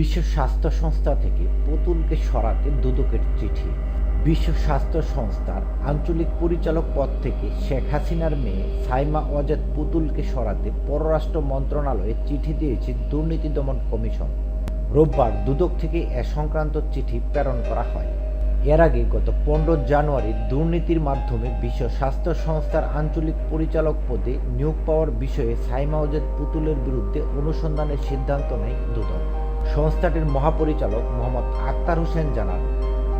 বিশ্ব স্বাস্থ্য সংস্থা থেকে পুতুলকে সরাতে দুদকের চিঠি। বিশ্ব স্বাস্থ্য সংস্থার আঞ্চলিক পরিচালক পদ থেকে শেখ হাসিনার মেয়ে সাইমা ওয়াজেদ পুতুলকে সরাতে পররাষ্ট্র মন্ত্রণালয়ে চিঠি দিয়েছে দুর্নীতি দমন কমিশন। রোববার দুদক থেকে এ সংক্রান্ত চিঠি প্রেরণ করা হয়। এর আগে গত পনেরো জানুয়ারি দুর্নীতির মাধ্যমে বিশ্ব স্বাস্থ্য সংস্থার আঞ্চলিক পরিচালক পদে নিয়োগ পাওয়ার বিষয়ে সাইমা ওয়াজেদ পুতুলের বিরুদ্ধে অনুসন্ধানের সিদ্ধান্ত নেয় দুদক। সংস্থাটির মহাপরিচালক মোহাম্মদ আক্তার হোসেন জানান,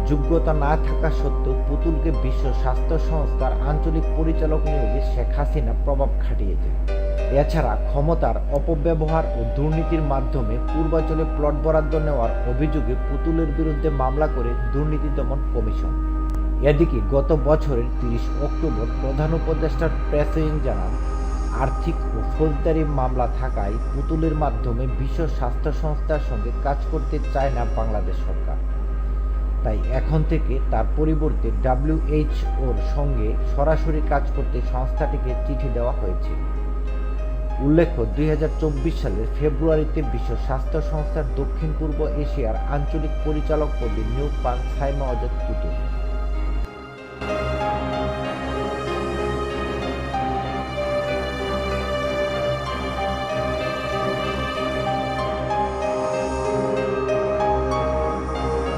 যোগ্যতা না থাকা সত্ত্বেও পুতুলকে বিশ্ব স্বাস্থ্য সংস্থার আঞ্চলিক পরিচালক নিয়োগে শেখ হাসিনা প্রভাব খাটিয়েছে। এছাড়া ক্ষমতার অপব্যবহার ও দুর্নীতির মাধ্যমে পূর্বাঞ্চলে প্লট বরাদ্দ নেওয়ার অভিযোগে পুতুলের বিরুদ্ধে মামলা করে দুর্নীতি দমন কমিশন। এদিকে গত বছরের তিরিশ অক্টোবর প্রধান উপদেষ্টার প্রেস উইং জানান আর্থিক ও ফৌজদারি মামলা থাকায় পুতুলের মাধ্যমে বিশ্ব স্বাস্থ্য সংস্থার সঙ্গে কাজ করতে চায় না বাংলাদেশ সরকার। তাই এখন থেকে তার পরিবর্তে ডাব্লিউএইচওর সঙ্গে সরাসরি কাজ করতে সংস্থাটিকে চিঠি দেওয়া হয়েছে। উল্লেখ্য, দুই হাজার চব্বিশ সালের ফেব্রুয়ারিতে বিশ্ব স্বাস্থ্য সংস্থার দক্ষিণ পূর্ব এশিয়ার আঞ্চলিক পরিচালক পদে নিয়োগ পান সাইমা অজত পুতুল।